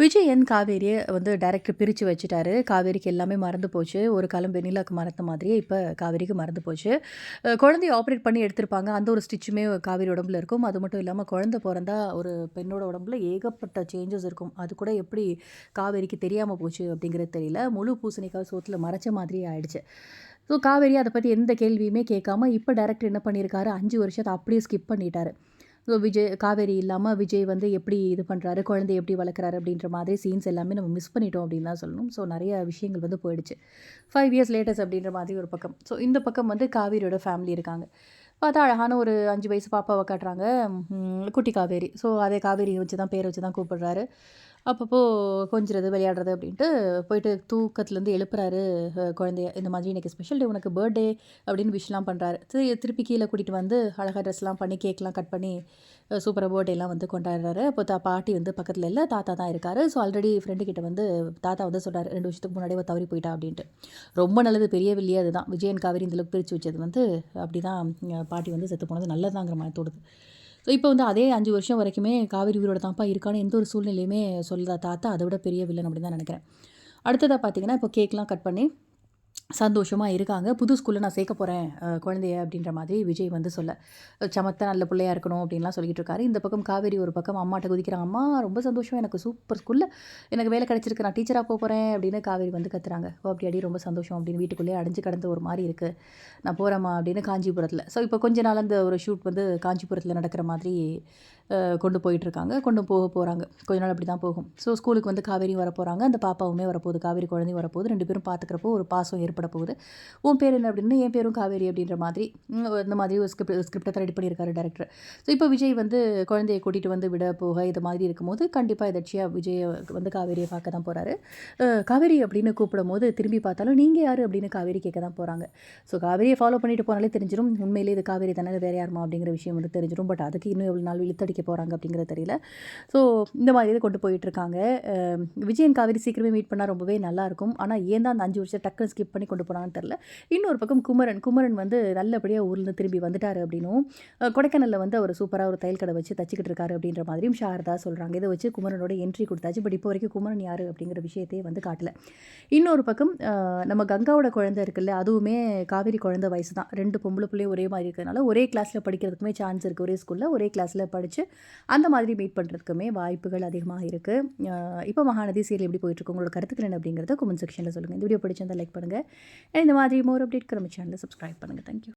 விஜயன் காவேரியை வந்து டைரக்ட் பிரித்து வச்சுட்டாரு. காவேரிக்கு எல்லாமே மறந்து போச்சு. ஒரு காலம் வெண்ணிலாக்கு மறந்த மாதிரியே இப்போ காவேரிக்கு மறந்து போச்சு. குழந்தைய ஆப்ரேட் பண்ணி எடுத்திருப்பாங்க. அந்த ஒரு ஸ்டிச்சுமே காவேரி உடம்புல இருக்கும். அது மட்டும் இல்லாமல் குழந்தை பிறந்தா ஒரு பெண்ணோட உடம்புல ஏகப்பட்ட சேஞ்சஸ் இருக்கும். அது கூட எப்படி காவேரிக்கு தெரியாமல் போச்சு அப்படிங்கிறது தெரியல. முழு பூசணிக்காய் சோத்தில் மறைச்ச மாதிரியே ஆயிடுச்சு. ஸோ காவேரி அதை பற்றி எந்த கேள்வியுமே கேட்காம இப்போ டேரக்டர் என்ன பண்ணியிருக்காரு? அஞ்சு வருஷத்தை அப்படியே ஸ்கிப் பண்ணிட்டாரு. விஜய் காவேரி இல்லாமல் விஜய் வந்து எப்படி இது பண்ணுறாரு குழந்தை எப்படி வளர்க்குறாரு அப்படின்ற மாதிரி சீன்ஸ் எல்லாமே நம்ம மிஸ் பண்ணிட்டோம் அப்படின்னு தான் சொல்லணும். ஸோ நிறைய விஷயங்கள் வந்து போயிடுச்சு. ஃபைவ் இயர்ஸ் லேட்டஸ்ட் அப்படின்ற மாதிரி ஒரு பக்கம். ஸோ இந்த பக்கம் வந்து காவேரியோட ஃபேமிலி இருக்காங்க. பார்த்தா அழகான ஒரு அஞ்சு வயசு பாப்பாவை காட்டுறாங்க குட்டி காவேரி. ஸோ அதே காவேரி வச்சு தான் பேரை வச்சு தான் கூப்பிடுறாரு. அப்பப்போ கொஞ்சிறது விளையாடுறது அப்படின்ட்டு போயிட்டு தூக்கத்துலேருந்து எழுப்புறாரு குழந்தைய. இந்த மாதிரி இன்னைக்கு ஸ்பெஷல் டே உனக்கு பர்த்டே அப்படின்னு விஷலாம் பண்ணுறாரு திருப்பி கீழே கூட்டிகிட்டு வந்து அழகாக ட்ரெஸ்லாம் பண்ணி கேக்லாம் கட் பண்ணி சூப்பராக பர்த்டேலாம் வந்து கொண்டாடுறாரு. அப்போ தா பாட்டி வந்து பக்கத்தில் இல்லை தாத்தா தான் இருக்காரு. ஸோ ஆல்ரெடி ஃப்ரெண்டு கிட்டே வந்து தாத்தா வந்து சொல்கிறார் ரெண்டு வருஷத்துக்கு முன்னாடியே தவறி போயிட்டா அப்படின்ட்டு. ரொம்ப நல்லது பெரிய வில்லியே அதுதான். விஜயன் காவேரி இந்த அளவுக்கு பிரித்து வச்சது வந்து அப்படி தான் பாட்டி வந்து செத்து போனது நல்லதாங்கிற மாதிரி தோடுது ஸோ இப்போ வந்து அதே அஞ்சு வருஷம் வரைக்குமே காவேரி உயிரோட தான்ப்பா இருக்கான்னு எந்த ஒரு சூழ்நிலையுமே சொல்லுதா தாத்தா அதை விட பெரிய வில்லன் அப்படின்னு தான் நினைக்கிறேன். அடுத்ததாக பார்த்தீங்கன்னா இப்போ கேக்லாம் கட் பண்ணி சந்தோஷமாக இருக்காங்க. புது ஸ்கூலில் நான் சேர்க்க போகிறேன் குழந்தைய அப்படின்ற மாதிரி விஜய் வந்து சொல்ல சமத்த நல்ல பிள்ளையா இருக்கணும் அப்படின்லாம் சொல்லிகிட்டு இருக்காரு. இந்த பக்கம் காவேரி ஒரு பக்கம் அம்மாட்ட குதிக்கிறாங்க. அம்மா ரொம்ப சந்தோஷம். எனக்கு சூப்பர் ஸ்கூலில் எனக்கு வேலை கிடச்சிருக்கு. நான் டீச்சராக போக போகிறேன் அப்படின்னு காவேரி வந்து கத்துறாங்க. ஓ அப்படி அடி ரொம்ப சந்தோஷம் அப்படின்னு வீட்டுக்குள்ளேயே அடைஞ்சு கடந்த ஒரு மாதிரி இருக்குது நான் போகிறேம்மா அப்படின்னு காஞ்சிபுரத்தில். ஸோ இப்போ கொஞ்ச நாள் அந்த ஒரு ஷூட் வந்து காஞ்சிபுரத்தில் நடக்கிற மாதிரி கொண்டு போயிட்டுருக்காங்க கொண்டு போக போகிறாங்க கொஞ்ச நாள் அப்படி தான் போகும் ஸோ ஸ்கூலுக்கு வந்து காவேரியும் வர போகிறாங்க அந்த பாப்பாவுமே வரப்போகுது. காவேரி குழந்தையும் வரப்போகுது. ரெண்டு பேரும் பார்த்துக்கிறப்போ ஒரு பாசம் ஏற்பட போகுது. உன் பேர் என்ன அப்படின்னு என் பேரும் காவேரி அப்படின்ற மாதிரி இந்த மாதிரி ஒரு ஸ்கிரிப்ட் ஸ்கிரிப்டை ரெடி பண்ணியிருக்காரு டேரக்டர் ஸோ இப்போ விஜய் வந்து குழந்தையை கூட்டிகிட்டு வந்து விட போக இது மாதிரி இருக்கும்போது கண்டிப்பாக எதாச்சியாக விஜய் வந்து காவேரியை பார்க்க தான் போகிறாரு காவேரி அப்படின்னு கூப்பிடும் போது திரும்பி பார்த்தாலும் நீங்கள் யார்? அப்படின்னு காவேரி கேட்க தான் போகிறாங்க ஸோ காவேரியை ஃபாலோ பண்ணிட்டு போனாலே தெரிஞ்சிடும் உண்மையிலே இது காவேரி தானே வேறு யாருமா அப்படிங்கிற விஷயம் வந்து தெரிஞ்சிடும் பட் அதுக்கு இன்னும் எவ்வளோ நாள் இழுத்தடிக்க போகிறாங்க அப்படிங்கிறது தெரியல. ஸோ இந்த மாதிரி இதை கொண்டு போயிட்டு இருக்காங்க. விஜயன் காவேரி சீக்கிரமே மீட் பண்ணால் ரொம்பவே நல்லாயிருக்கும் ஆனால் ஏன் தான் அந்த அஞ்சு வருஷம் டக்குன்னு ஸ்கிப் பண்ணி கொண்டு போனாங்கன்னு தெரில இன்னொரு பக்கம் குமரன் குமரன் வந்து நல்லபடியாக ஊர்லேருந்து திரும்பி வந்துட்டார் அப்படின்னும் கொடைக்கானலில் வந்து அவர் சூப்பராக ஒரு தையல் கடை வச்சு தச்சுக்கிட்டு இருக்காரு அப்படின்ற மாதிரியும் ஷாரதா சொல்கிறாங்க இதை வச்சு குமரனோட என்ட்ரி கொடுத்தாச்சு. பட் இப்போ வரைக்கும் குமரன் யார் அப்படிங்கிற விஷயத்தையே வந்து காட்டல. இன்னொரு பக்கம் நம்ம கங்காவோட குழந்தை இருக்குல்ல அதுவுமே காவேரி குழந்தை வயசு தான் ரெண்டு பொம்பளை பிள்ளையும் ஒரே மாதிரி இருக்கிறதுனால ஒரே கிளாஸில் படிக்கிறதுக்குமே சான்ஸ் இருக்குது ஒரே ஸ்கூலில் ஒரே கிளாஸில் படித்து அந்த மாதிரி மீட் பண்ணுறதுக்குமே வாய்ப்புகள் அதிகமாக இருக்குது இப்போ மகாநதி சீரியல் எப்படி போயிட்டுருக்கு உங்களோட கருத்துக்கள் என்ன அப்படிங்கிறத கமெண்ட் செக்ஷனில் சொல்லுங்கள் இந்த வீடியோ பிடிச்சிருந்தால் லைக் பண்ணுங்கள் இந்த மாதிரி மோர் அப்டேட் நம்ம சேனலை சப்ஸ்கிரைப் பண்ணுங்கள் தேங்க்யூ